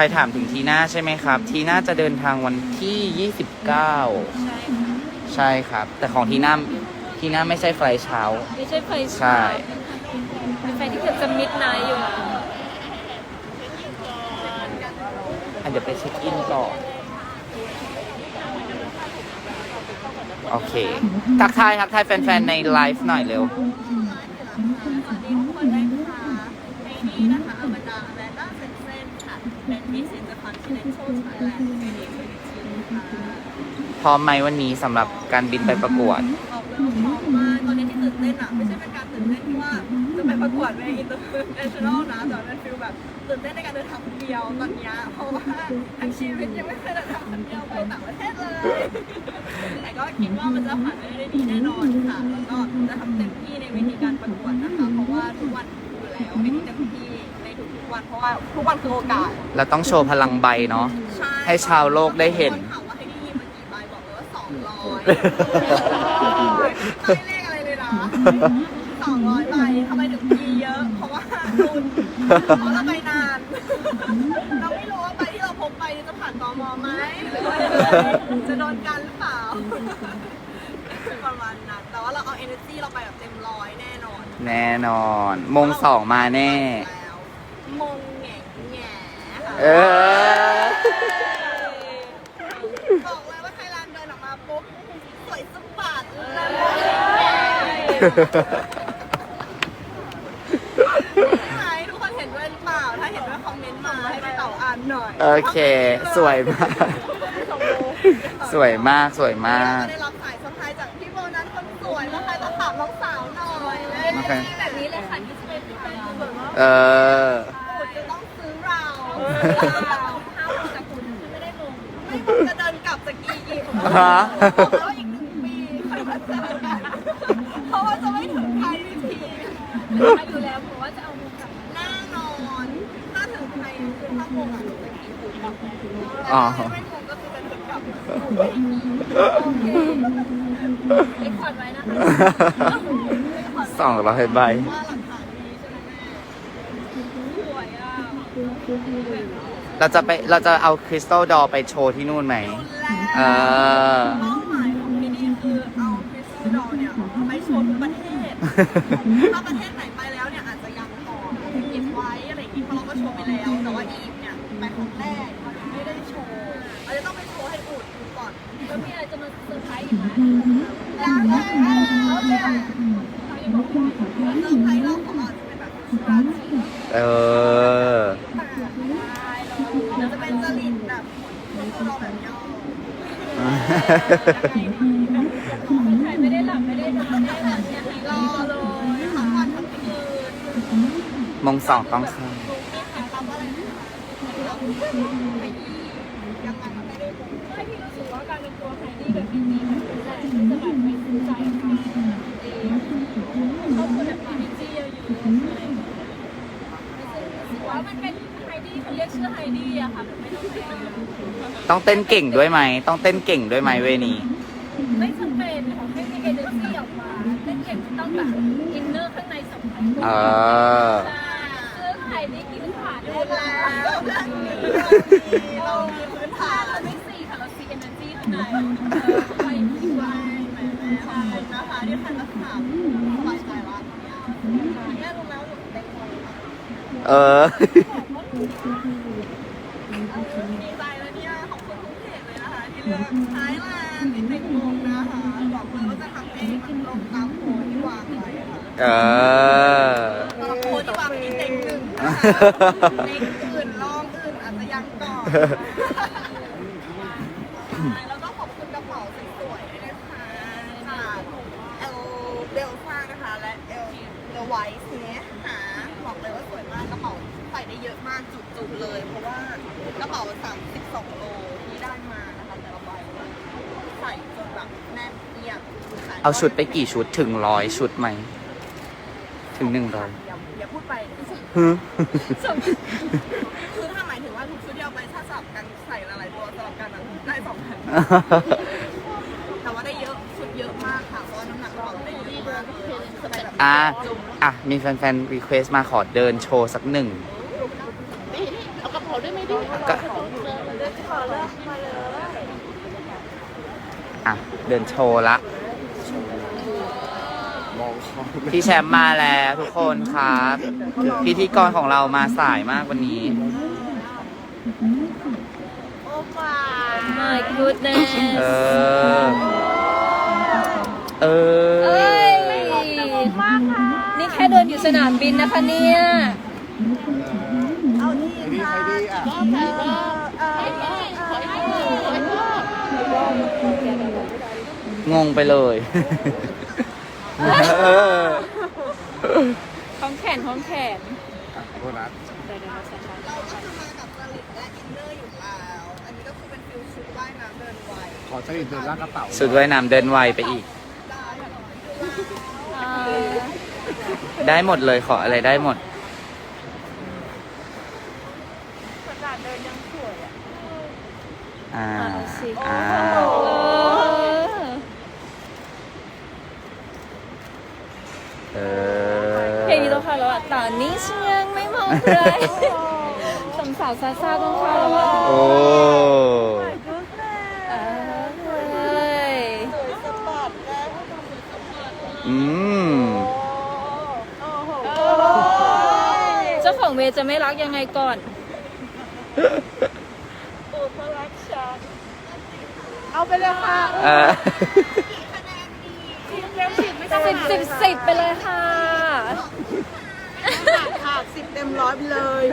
รถามถึงทีน่าใช่ไหมครับ ทีน่าจะเดินทางวันที่ 29 ใช่ค่ะใช่ครับ แต่ของทีน่าทีน่าไม่ใช่ไฟล์เช้า ไม่ใช่ไฟใช่ เป็นไฟที่เกือบจะมิดไนท์อยู่อะเดี๋ยวไปเช็คอินก่อนโอเค ทักทายทักทายแฟนๆ ในไลฟ์หน่อยเร็ว สวัสดีทุกคนด้วยค่ะในนี้นะคะอบันดาแมนด้าเซนเซน ค่ะเป็นมิสซินเตอร์คอนติเนนทัลไทยแลนด์ปีนี้คือจริงค่ะพร้อมไหมวันนี้สำหรับการบินไปประกวด ออกเลยว่าพร้อมมากตอนนี้ที่ตื่นเต้นอะไม่ใช่เป็นการตื่นเต้นที่ว่าจะไปประกวดในอินเตอร์เนชั่นแนลนะแต่เป็นฟิลแบบตื่นเต้นในการเดินทางคนเดียวตอนเนี้ยเพราะว่าทั้งชีวิตยังไม่เคยเดินทางคนเดียวไปต่างประเทศเลย แต่ก็คิดว่ามันจะผ่านไปได้ดีแน่นอนค่ะ แล้วก็จะทำเต็มที่ในวิธีการประกวดนะคะ เพราะว่าทุกวันอยู่แล้วให้เต็มที่ในทุกๆ วันเพราะว่าทุกวันคือโอกาสเราต้องโชว์พลังใบเนาะใช่ให้ชาวโลกได้เห็น คนถามว่าให้ได้ยินมากี่ใบบอกเลยว่าสองร้อยไม่เลขอะไรเลยนะสองร้อยใบทำไมถึงมีเยอะ เพราะว่าทุนเพราะเราไปนาน เราไม่รู้ว่าใบที่เราพกไปจะผ่านตมไหมหรือว่าจะโดนกันหรือเปล่าประมาณนั้นแต่ว่าเราเอา energy เราไปแบบเต็มร้อยแน่นอน แน่นอน มงสองมาแน่แล้ว มงแง่แง่ค่ะเออ บอกเลยว่าไทยแลนด์เดินออกมาปุ๊บสวยสะบัดเลยใช่ไหมทุกคนเห็นด้วยหรือเปล่า ถ้าเห็นด้วยคอมเมนต์มาให้พี่เต๋าอ่านหน่อยโอเค สวยมาก สวยมาก สวยมากได้รับสายสะพายจากพี่โบนัสคนสวยแล้วใครจะถามน้องสาวหน่อยโอเคแบบนี้ เลยค่ะที่จะเป็นไฟเออ คุณจะต้องซื้อเราห้ามจากคุณไม่ได้ลงไม่คุณจะเดินกลับจากกีอีกฮะ บอกแล้วอีกหนึ่งปีค่อยมาเจอกันเพราะว่าจะไม่ถึงไทยทีมาอยู่แล้วเพราะว่าจะเอามุกกลับแน่นอนถ้าถึงไทยคือถ้าโมงอะจะกินหมูกลับอ๋อไม่โมงก็คือจะถึงกลับโอเคเอ็กพอร์ตไว้นะคะ สองร้อยใบว่าหลักฐานดีใช่ไหมแม่สวยอะเราจะไปเราจะเอาคริสตัลดอไปโชว์ที่นู่นไหมดูแลเออ เป้าหมายของที่นี่คือเอาคริสตัลดอเนี่ยไปโชว์ทุกประเทศ ถ้าประเทศไหนไปแล้วเนี่ยอาจจะยังพอเก็บไว้อะไรอย่างงี้เพราะเราก็โชว์ไปแล้ว แต่ว่าอียิปต์เนี่ยไปครั้งแรกเรายังไม่ได้โชว์เราจะต้องไปโชว์ให้อูดดูก่อนแล้วมีอะไรจะมาเซอร์ไพรส์อีกไหมแล้วแล้วแล้วเนี่ยเซอร์ไพรส์เราของเราจะเป็นแบบราศี เออเราจะเป็นจริตแบบคนเราแบบย่อใครไม่ได้หลับไม่ได้นอนไม่ได้นอนเนี่ยรอเลยทั้งวันทั้งคืนมงสองต้องเข้าดูนี่ค่ะรับอะไรรับไปอียังไงไม่ได้บุกไม่พี่รู้สึกว่าการเป็นตัวไฮดี้กับนี่มันเป็นอะไรที่จะแบบไม่ซื้อใจค่ะเองเขาควรแบบมีนิจี้เยอะๆอะไรอย่างเงี้ยรู้สึก ว่ามันเป็นไฮดี้เขาเรียกชื่อไฮดี้อะค่ะมันไม่ต้องเป็นต้องเต้นเก่งด้วยไหม ต้องเต้นเก่งด้วยไหมเวนี้ ไม่จำเป็นของให้มีเอเนอร์จี้ออกมาเต้นเก่งมันต้องแบบอินเนอร์ข้างในสำคัญเออ ใช่ซื้อไข่ได้กินขาดดูได้แลแล้วเรื่องนี้เรามีพื้นฐานเราไม่สี่ค่ะเราซีเอเนอร์จี้ข้างในไปดีกว่าแหมแหมขอบคุณนะคะที่ท่านรักษาสบายใจละเนี่ยรู้แล้วหนูเต็มตัว เออ ดีใจแล้วเนี่ยขอบคุณทุกเพจเลยนะคะที่เลือกท้ายแลนด์ในเต็งวงนะคะบอกเลยว่าจะทำให้มันตรงตามโพสที่วางไว้ค่ะเออ สำหรับโพสที่วางมีเต็งหนึ่งนะคะเต็งอื่นรองอื่นอาจจะยังก่อนแล้วก็ขอบคุณกระเป๋าสวยๆด้วยนะคะจากเอลเบลซ่านะคะและเอลเดลไวส์เนี่ยหาบอกเลยว่าสวยมากกระเป๋าใส่ได้เยอะมากจุกๆเลย เพราะว่ากระเป๋า 32 โลที่ได้มานะคะแต่ละใบใส่จนแบบแน่นเอียดเอาชุดไปกี่ชุดถึงร้อยชุดไหม ถึงหนึ่งร้อยอย่าอย่าพูดไปฮึคือถ้าหมายถึงว่าทุกชุดที่เอาไปถ้าสลับกันใส่หลายๆตัวสลับกันอะได้สองพันแต่ว่าได้เยอะชุดเยอะมากค่ะเพราะว่าน้ำหนักกระเป๋าได้เยอะมากเลยใส่แบบอะ อะ มีแฟนๆ รีเควสมาขอเดินโชว์สักหนึ่ง เอากระเป๋าได้ไหมดิ ก็ อะ เดินโชว์ละ พี่แชมป์มาแล้วทุกคนครับ พิธีกรของเรามาสายมากวันนี้ my goodness เออ เอเอ้อยนี่แค่เดินอยู่สนามบินนะคะเนี่ย งงไปเลย เออของแขนของแขนเราก็คือมากับจริตและอินเนอร์อยู่แล้ว อันนี้ก็คือเป็นฟิลชุดว่ายน้ำเดินไวขอจะเห็นเดินลากกระเป๋าสุดว่ายน้ำเดินไวไปอีก ได้หมดเลยขออะไรได้หมดอ่า อ่า เออ เพลงนี้ต้องเข้าแล้วอะตอนนี้ฉันยังไม่มองใครสองสาวซาซาต้องเข้าแล้วอะโอ้เอ้ยอืมเจ้าของเวย์จะไม่รักยังไงก่อน เอาไปเลยค่ะ เออ สิบสิบสิบไปเลยค่ะ ขาดสิบเต็มร้อยไปเลย